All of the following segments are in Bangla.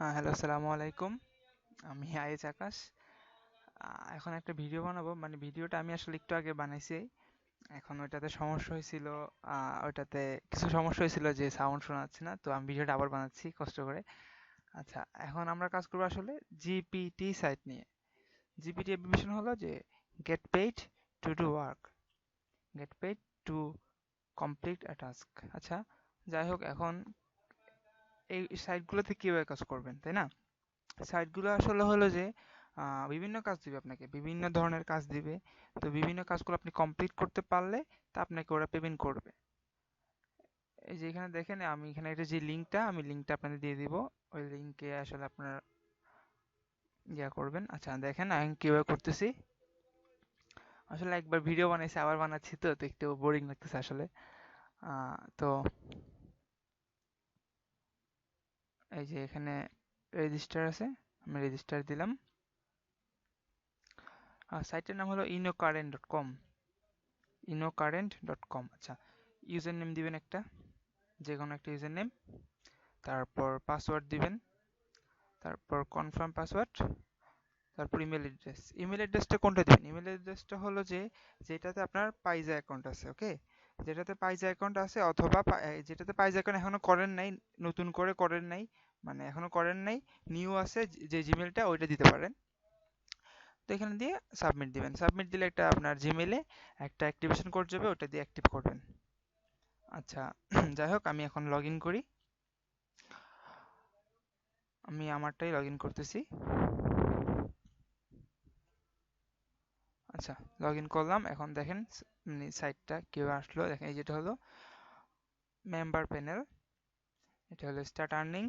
হ্যাঁ হ্যালো আসসালামু আলাইকুম। আমি আয়েজ আকাশ। এখন একটা ভিডিও বানাবো। মানে ভিডিওটা আমি আসলে একটু আগে বানাইছি। এখন ওইটাতে সমস্যা হয়েছিল। ওইটাতে কিছু সমস্যা হয়েছিল যে সাউন্ড শোনা যাচ্ছে না। তো আমি ভিডিওটা আবার বানাচ্ছি, কষ্ট করে। আচ্ছা এখন আমরা কাজ করব আসলে জিপিটি সাইট নিয়ে। জিপিটি অ্যাপ্লিকেশন হলো যে get paid to do work get paid to complete a task আচ্ছা যাই হোক, এখন এই সাইটগুলোতে কীভাবে কাজ করবেন, তাই না? সাইটগুলো আসলে হলো যে বিভিন্ন কাজ দিবে আপনাকে, বিভিন্ন ধরনের কাজ দিবে। তো বিভিন্ন কাজগুলো আপনি কমপ্লিট করতে পারলে তা আপনাকে ওরা পেমেন্ট করবে। এই যে এখানে দেখেন, আমি এখানে এটা যে লিঙ্কটা আমি লিঙ্কটা আপনাদের দিয়ে দিব। ওই লিঙ্কে আসলে আপনারা ইয়া করবেন। আচ্ছা দেখেন আমি কীভাবে করতেছি। আসলে একবার ভিডিও বানাইছি, আবার বানাচ্ছি তো একটু বোরিং লাগতেছে আসলে। তো এই যে এখানে রেজিস্টার আছে, আমি রেজিস্টার দিলাম। আর সাইটের নাম হলো ইনোকারেন্ট ডট কম ইনোকারেন্ট ডট কম আচ্ছা ইউজার নেম দিবেন একটা যে কোনো একটা ইউজার নেম তারপর পাসওয়ার্ড দিবেন, তারপর কনফার্ম পাসওয়ার্ড তারপর ইমেল অ্যাড্রেস ইমেল অ্যাড্রেসটা কোনটা দিবেন? ইমেল অ্যাড্রেসটা হলো যে, যেটাতে আপনার পাইজা অ্যাকাউন্ট আছে ওকে যেটাতে পাইজা অ্যাকাউন্ট আছে অথবা যেটাতে পাইজা অ্যাকাউন্ট এখনও করেন নাই, নতুন করে করেন নাই মানে এখনও করেন নাই নিউ আছে, যে- যে জিমেলটা ওইটা দিতে পারেন। তো এখানে দিয়ে সাবমিট দিবেন। সাবমিট দিলে একটা আপনার জিমেলে একটা অ্যাক্টিভেশন কোড যাবে, ওটা দিয়ে অ্যাক্টিভ করবেন। আচ্ছা যাই হোক, আমি এখন ইন করি। আমি আমারটাই ইন করতেছি। আচ্ছা লগ ইন করলাম। এখন দেখেন সাইটটা কীভাবে আসলো। দেখেন, এই যেটা হলো মেম্বার প্যানেল এটা হলো স্টার্ট আর্নিং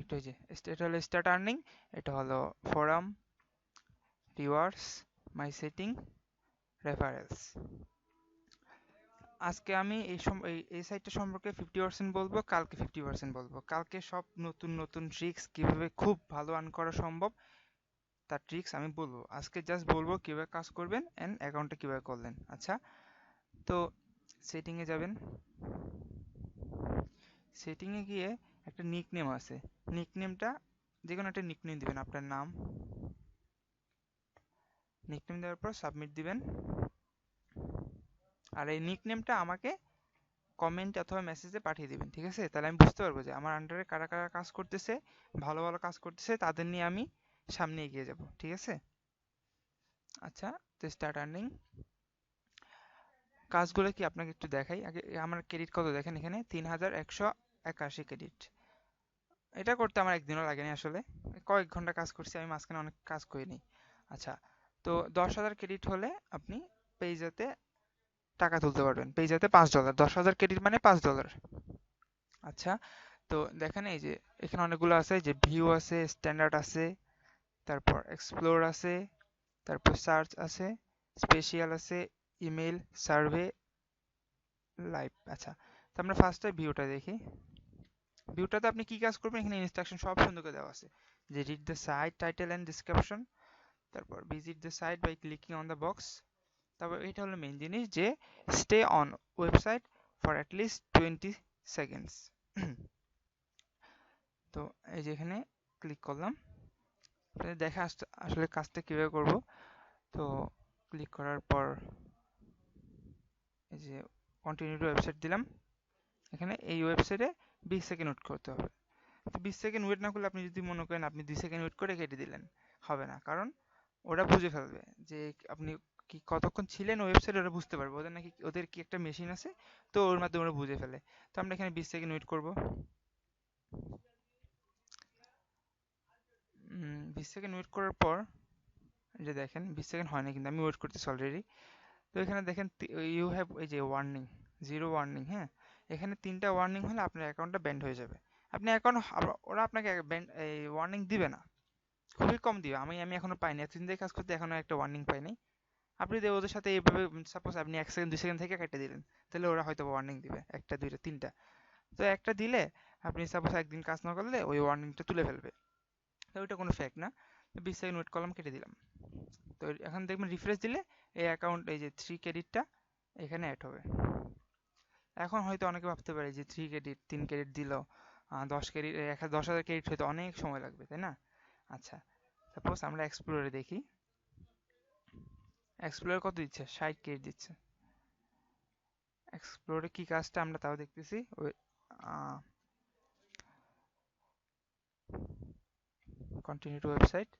এটা হচ্ছে, এটা হলো স্টার্ট আর্নিং এটা হলো forum rewards my setting referrals আজকে আমি এই এই সাইটটা সম্পর্কে ফিফটি পার্সেন্ট বলব, কালকে ফিফটি পার্সেন্ট বলব। কালকে সব নতুন নতুন ট্রিক্স কীভাবে খুব ভালো আর্ন করা সম্ভব, তার ট্রিক্স আমি বলব। আজকে জাস্ট বলব কীভাবে কাজ করবেন এন্ড অ্যাকাউন্টটা কীভাবে করলেন। আচ্ছা তো সেটিং এ যাবেন। সেটিং এ গিয়ে একটা নিক নেম আছে। নিক নেমটা যে কোনো একটা নিক নেম দিবেন, আপনার নাম। নিক নেম দেওয়ার পর সাবমিট দিবেন। আর এই নিক নেমটা আমাকে কমেন্ট অথবা মেসেজে পাঠিয়ে দিবেন, ঠিক আছে? তাহলে আমি বুঝতে পারব যে আমার আন্ডারে কারা কারা কাজ করতেছে, ভালো ভালো কাজ করতেছে, তাদের নিয়ে আমি সামনে এগিয়ে যাব, ঠিক আছে? আচ্ছা তো স্টার্ট আর্নিং কাজগুলো কি আপনাকে একটু দেখাই? আগে আমার ক্রেডিট কত দেখেন এখানে? তিন হাজার একশো একাশি ক্রেডিট এটা করতে আমার একদিনও লাগেনি আসলে। কয়েক ঘণ্টা কাজ করছি, আমি মাঝখানে অনেক কাজ করিনি। আচ্ছা তো দশ হাজার ক্রেডিট হলে আপনি পেজেতে টাকা তুলতে পারবেন। পেজেতে পাঁচ ডলার দশ হাজার ক্রেডিট মানে পাঁচ ডলার আচ্ছা তো দেখেন এই যে, এখানে অনেকগুলো আছে যে ভিউ আছে স্ট্যান্ডার্ড আছে, তারপর এক্সপ্লোর আছে, তারপর সার্চ আছে স্পেশাল আছে ইমেল সার্ভে লাইভ আচ্ছা তো আমরা ফার্স্টে ভিউটা দেখি। ভিউটাতে আপনি কি কাজ করবেন? এখানে ইনস্ট্রাকশন সব সুন্দর করে দেওয়া আছে। যে read the site title and description তারপর visit the site by clicking on the box তারপর এটা হলো মেইন জিনিস যে stay on website for at least twenty seconds তো এই যে এখানে ক্লিক করলাম। দেখা আসলে কাজটা কীভাবে করব? তো ক্লিক করার পর যে কন্টিনিউ ওয়েবসাইট দিলাম। এখানে এই ওয়েবসাইটে বিশ সেকেন্ড ওয়েট করতে হবে। তো বিশ সেকেন্ড ওয়েট না করলে আপনি যদি মনে করেন আপনি দুই সেকেন্ড ওয়েট করে কেটে দিলেন, হবে না। কারণ ওরা বুঝে ফেলবে যে আপনি কি কতক্ষণ ছিলেন ওয়েবসাইটে ওরা বুঝতে পারবে। ওদের নাকি, ওদের কি একটা মেশিন আছে, তো ওর মাধ্যমে ওরা বুঝে ফেলে। তো আমরা এখানে বিশ সেকেন্ড ওয়েট করব। বিশ সেকেন্ড ওয়েট করার পর যে দেখেন, বিশ সেকেন্ড হয় না কিন্তু আমি ওয়েট করতেছি অলরেডি তো এখানে দেখেন ইউ হ্যাভ এই যে ওয়ার্নিং জিরো ওয়ার্নিং হ্যাঁ? এখানে তিনটা ওয়ার্নিং হলে আপনার অ্যাকাউন্টটা ব্যান্ড হয়ে যাবে। আপনি অ্যাকাউন্ট ওরা আপনাকে এই ওয়ার্নিং দিবে না। খুবই কম দিবে। আমি আমি এখনও পাইনি। এতদিন থেকে কাজ করতে এখনও একটা ওয়ার্নিং পাইনি। আপনি যদি ওদের সাথে এইভাবে সাপোজ আপনি এক সেকেন্ড দুই সেকেন্ড থেকে কেটে দিলেন, তাহলে ওরা হয়তো ওয়ার্নিং দিবে। একটা, দুইটা, তিনটা। তো একটা দিলে আপনি সাপোজ একদিন কাজ না করলে ওই ওয়ার্নিংটা তুলে ফেলবে। তো ওইটা কোনো ফ্যাক্ট না। বিশ সেকেন্ড ওয়েট করলাম, কেটে দিলাম। তো এখন দেখবেন রিফ্রেশ দিলে এই অ্যাকাউন্ট এই যে থ্রি ক্রেডিটটা এখানে অ্যাড হবে। এখন হয়তো অনেকে ভাবতে পারে যে থ্রি ক্রেডিট তিন ক্রেডিট দিল দশ ক্রেডিট এক দশ হাজার ক্রেডিট হয়তো অনেক সময় লাগবে, তাই না? আচ্ছা সাপোজ আমরা এক্সপ্লোরে দেখি। এক্সপ্লোরে কত দিচ্ছে? ষাট ক্রেডিট দিচ্ছে। এক্সপ্লোরে কি কাজটা আমরা তাও দেখতেছি। ওই কন্টিনিউ টু ওয়েবসাইট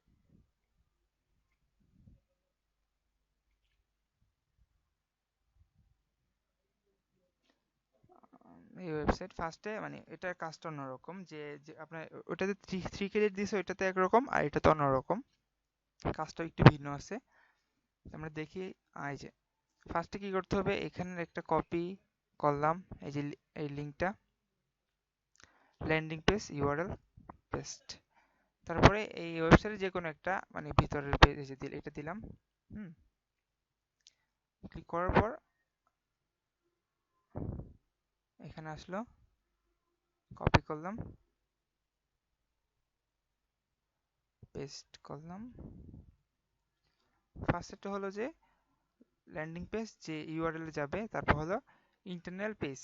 এই ওয়েবসাইট ফার্স্টে মানে এটার কাজটা অন্যরকম, যে আপনার ওটাতে থ্রি ক্রেডিট দিছে ওইটাতে একরকম আর এটাতে অন্যরকম। কাজটা একটু ভিন্ন আছে। আমরা দেখি এই যে ফার্স্টে কি করতে হবে? এখানের একটা কপি করলাম, এই যে এই লিঙ্কটা। ল্যান্ডিং পেজ ইউআরএল পেস্ট তারপরে এই ওয়েবসাইটে যে কোনো একটা মানে ভিতরের যে এটা দিলাম, হুম। ক্লিক করার পর এখানে আসলো। কপি করলাম। পেস্ট করলাম। ফার্স্টটা হলো যে ল্যান্ডিং পেজ যে ইউআরএল এ যাবে, তারপর হলো ইন্টারনাল পেজ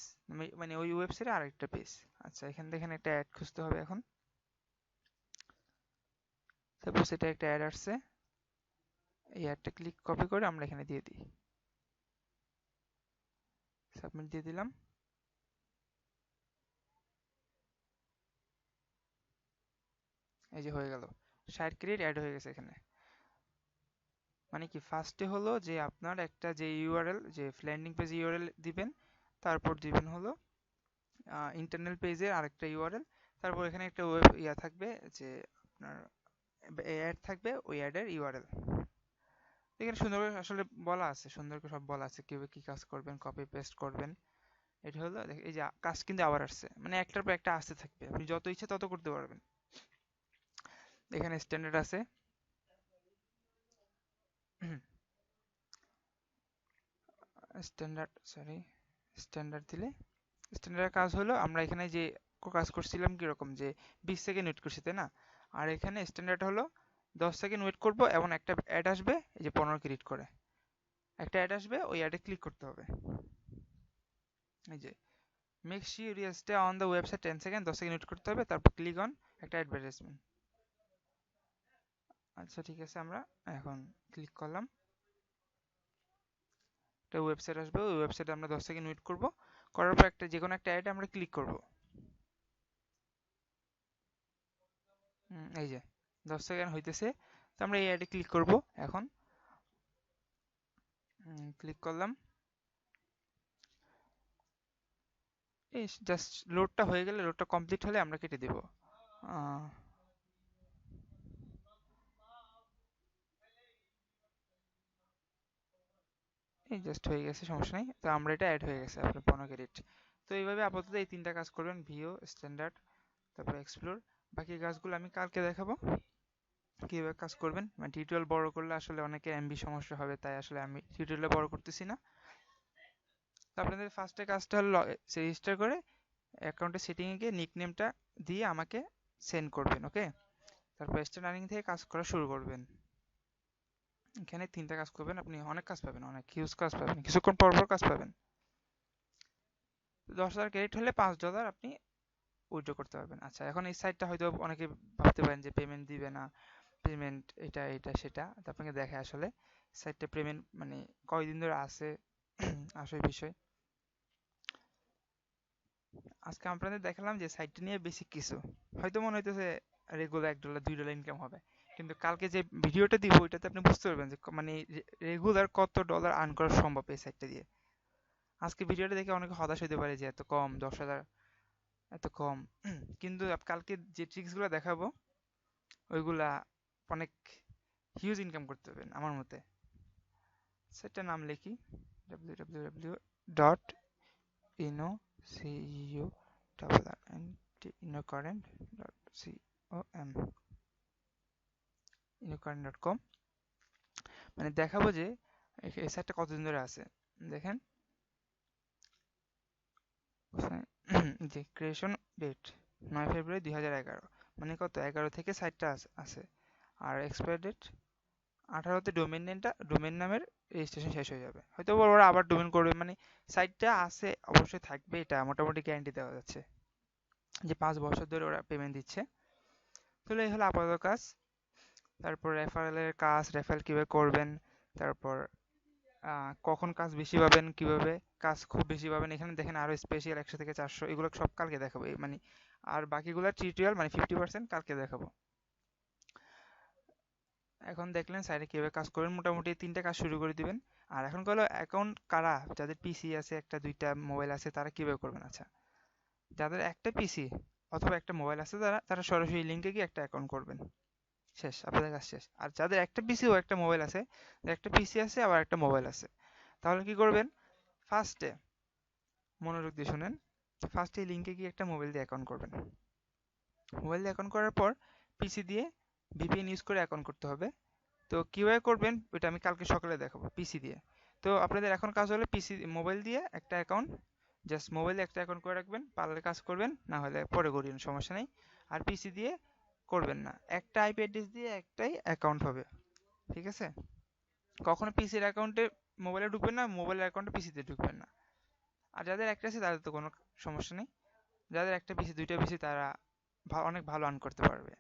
মানে ওই ওয়েবসাইটে আরেকটা পেজ আচ্ছা এখান থেকে একটা অ্যাড খুঁজতে হবে এখন। সাপোজ এটা একটা অ্যাড আসছে। এই অ্যাডটা ক্লিক কপি করে আমরা এখানে দিয়ে দিই। সাবমিট দিয়ে দিলাম। এই যে হয়ে গেল। ষাট ক্রেডিট অ্যাড হয়ে গেছে এখানে। মানে কি ফার্স্টে হলো যে আপনার একটা যে ইউআরএল যে ল্যান্ডিং পেজ ইউআরএল দিবেন, তারপর দিবেন হলো ইন্টারনাল পেজের আরেকটা ইউআরএল তারপর এখানে একটা ওয়েব ইয়া থাকবে যে আপনার অ্যাড থাকবে ওই অ্যাডের ইউআরএল এখানে সুন্দর আসলে বলা আছে, সুন্দর করে সব বলা আছে, কীভাবে কি কাজ করবেন কপি পেস্ট করবেন। এটা হলো এই যে কাজ কিন্তু আবার আসছে। মানে একটার পর একটা আসতে থাকবে। আপনি যত ইচ্ছে তত করতে পারবেন। এখানে স্ট্যান্ডার্ড আছে। স্ট্যান্ডার্ড সরি স্ট্যান্ডার্ড দিলে। স্ট্যান্ডার্ডের কাজ হলো আমরা এখানে যে কাজ করছিলাম কীরকম যে বিশ সেকেন্ড ওয়েট করছি, তাই না? আর এখানে স্ট্যান্ডার্ড হলো দশ সেকেন্ড ওয়েট করব এবং একটা অ্যাড আসবে, এই যে পনেরো ক্রেডিট করে। একটা অ্যাড আসবে, ওই অ্যাডে ক্লিক করতে হবে। এই যে make sure you on the website ten second দশ সেকেন্ড ওয়েট করতে হবে, তারপর ক্লিক অন একটা অ্যাডভার্টাইজমেন্ট আচ্ছা ঠিক আছে, আমরা এখন ক্লিক করলাম। একটা ওয়েবসাইট আসবে, ওই ওয়েবসাইটে আমরা দশ সেকেন্ড ওয়েট করব। করার পর একটা যে কোনো একটা অ্যাডে আমরা ক্লিক করব। এই যে, দশ সেকেন্ড হইতেছে, তো আমরা এই অ্যাডে ক্লিক করব এখন। ক্লিক করলাম। এই জাস্ট লোডটা হয়ে গেলে লোডটা কমপ্লিট হলে আমরা কেটে দেব। এই জাস্ট হয়ে গেছে, সমস্যা নেই। তো আমরা এটা অ্যাড হয়ে গেছে আপনার পনেরো ক্রেডিট তো এইভাবে আপাতত এই তিনটা কাজ করবেন ভিও স্ট্যান্ডার্ড তারপর এক্সপ্লোর বাকি কাজগুলো আমি কালকে দেখাবো। কীভাবে কাজ করবেন? মানে টিউটোরিয়াল বড় করলে আসলে অনেকের এমবি সমস্যা হবে, তাই আসলে আমি টিউটোরিয়াল বড় করতেছি না। তো আপনাদের ফার্স্টে কাজটা হলো রেজিস্টার করে অ্যাকাউন্টের সেটিংয়ে গিয়ে নিকনেমটা দিয়ে আমাকে সেন্ড করবেন ওকে তারপর স্টার্ট আর্নিং থেকে কাজ করা শুরু করবেন। এখানে তিনটা কাজ করবেন, আপনি অনেক কাজ পাবেন, অনেক হিউজ কাজ পাবেন, কিছুক্ষণ পর পর কাজ পাবেন। দশ হাজার ক্রেডিট হলে পাঁচ ডলার আপনি উইথড্র করতে পারবেন। আচ্ছা এখন এই সাইটটা হয়তো অনেকে ভাবতে পারেন যে পেমেন্ট দিবে না পেমেন্ট এটা এটা, সেটা। আপনাকে দেখে আসলে সাইটটা পেমেন্ট মানে কয়দিন ধরে আছে, আসল বিষয়। আজকে আপনাদের দেখালাম যে সাইটটা নিয়ে বেশি কিছু। হয়তো মনে হইতেছে রেগুলার এক ডলার দুই ডলার ইনকাম হবে। কিন্তু কালকে যে ভিডিওটা দিব, ওইটাতে আপনি বুঝতে পারবেন যে মানে রেগুলার কত ডলার আর্ন করা সম্ভব এই সাইটটা দিয়ে। আজকে ভিডিওটা দেখে অনেকে হতাশ হতে পারে যে এত কম, দশ হাজার, এত কম। কিন্তু কালকে যে ট্রিক্সগুলো দেখাবো, ওইগুলা অনেক হিউজ ইনকাম করতে পারবেন আমার মতে। সেটার নাম লিখি। www ডট ইনো CU double R N T inocurrent dot COM inocurrent dot মানে দেখাবো যে এই সাইটটা কতদিন ধরে আছে। দেখেন। যে ক্রিয়েশন ডেট নয় ফেব্রুয়ারি দুই হাজার এগারো। মানে কত? এগারো থেকে সাইটটা আছে। আর এক্সপায়ার ডেট আঠারোতে ডোমেন নেমটা ডোমেন নামের রেজিস্ট্রেশন শেষ হয়ে যাবে। হয়তো ওরা আবার ডোমেন করবে। মানে সাইটটা আছে, অবশ্যই থাকবে। এটা মোটামুটি গ্যারান্টি দেওয়া যাচ্ছে। যে পাঁচ বছর ধরে ওরা পেমেন্ট দিচ্ছে। তাহলে এই হলো আপাতত কাজ। তারপর রেফারেলের কাজ রেফারেল কীভাবে করবেন, তারপর কখন কাজ বেশি পাবেন, কীভাবে কাজ খুব বেশি পাবেন, এখানে দেখেন আরও স্পেশাল একশো থেকে চারশো, এগুলো সব কালকে দেখাবো মানে আর বাকিগুলো টিউটোরিয়াল মানে ফিফটি পার্সেন্ট কালকে দেখাবো। এখন দেখলেন সাইডে কীভাবে কাজ করবেন, মোটামুটি তিনটে কাজ শুরু করে দিবেন, আর এখন হলো অ্যাকাউন্ট কারা, যাদের পিসি আছে, একটা, দুইটা মোবাইল আছে, তারা কীভাবে করবেন? আচ্ছা যাদের একটা পিসি অথবা একটা মোবাইল আছে, তারা তারা সরাসরি লিঙ্কে গিয়ে একটা অ্যাকাউন্ট করবেন। শেষ, আপনাদের কাজ শেষ। আর যাদের একটা পিসি ও একটা মোবাইল আছে একটা পিসি আছে, আবার একটা মোবাইল আছে। তাহলে কি করবেন? ফার্স্টে মনোযোগ দিয়ে শুনেন ফার্স্টে লিঙ্কে গিয়ে একটা মোবাইল দিয়ে অ্যাকাউন্ট করবেন। মোবাইল দিয়ে অ্যাকাউন্ট করার পর পিসি দিয়ে ভিপিএন ইউজ করে অ্যাকাউন্ট করতে হবে। তো কীভাবে করবেন? ওইটা আমি কালকে সকালে দেখাবো পিসি দিয়ে। তো আপনাদের এখন কাজ হলো পিসি মোবাইল দিয়ে একটা অ্যাকাউন্ট জাস্ট মোবাইলে একটা অ্যাকাউন্ট করে রাখবেন পারলে কাজ করবেন, না হলে পরে করিন সমস্যা নেই। আর পিসি দিয়ে করবেন না। একটা আইপি অ্যাড্রেস দিয়ে একটাই অ্যাকাউন্ট হবে। ঠিক আছে? কখনো পিসির অ্যাকাউন্টে মোবাইলে ঢুকবেন না মোবাইলের অ্যাকাউন্টে পিসিতে ঢুকবেন না। আর যাদের একটা আছে, তাদের তো কোনো সমস্যা নেই। যাদের একটা পিসি দুইটা পিসি তারা অনেক ভালো আর্ন করতে পারবে।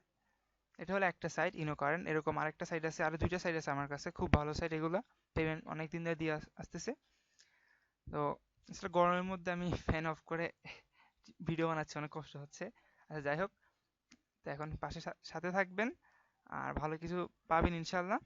এটা হলো একটা সাইট ইনো কারেন্ট এরকম আরেকটা সাইট আছে, আর দুইটা সাইট আছে আমার কাছে। খুব ভালো সাইট এগুলো। পেমেন্ট অনেক দিন ধরে দিয়ে আসতেছে। তো আসলে গরমের মধ্যে আমি ফ্যান অফ করে ভিডিও বানাচ্ছি, অনেক কষ্ট হচ্ছে। আচ্ছা যাই হোক। তো এখন পাশে সাথে থাকবেন। আর ভালো কিছু পাবেন ইনশাল্লাহ।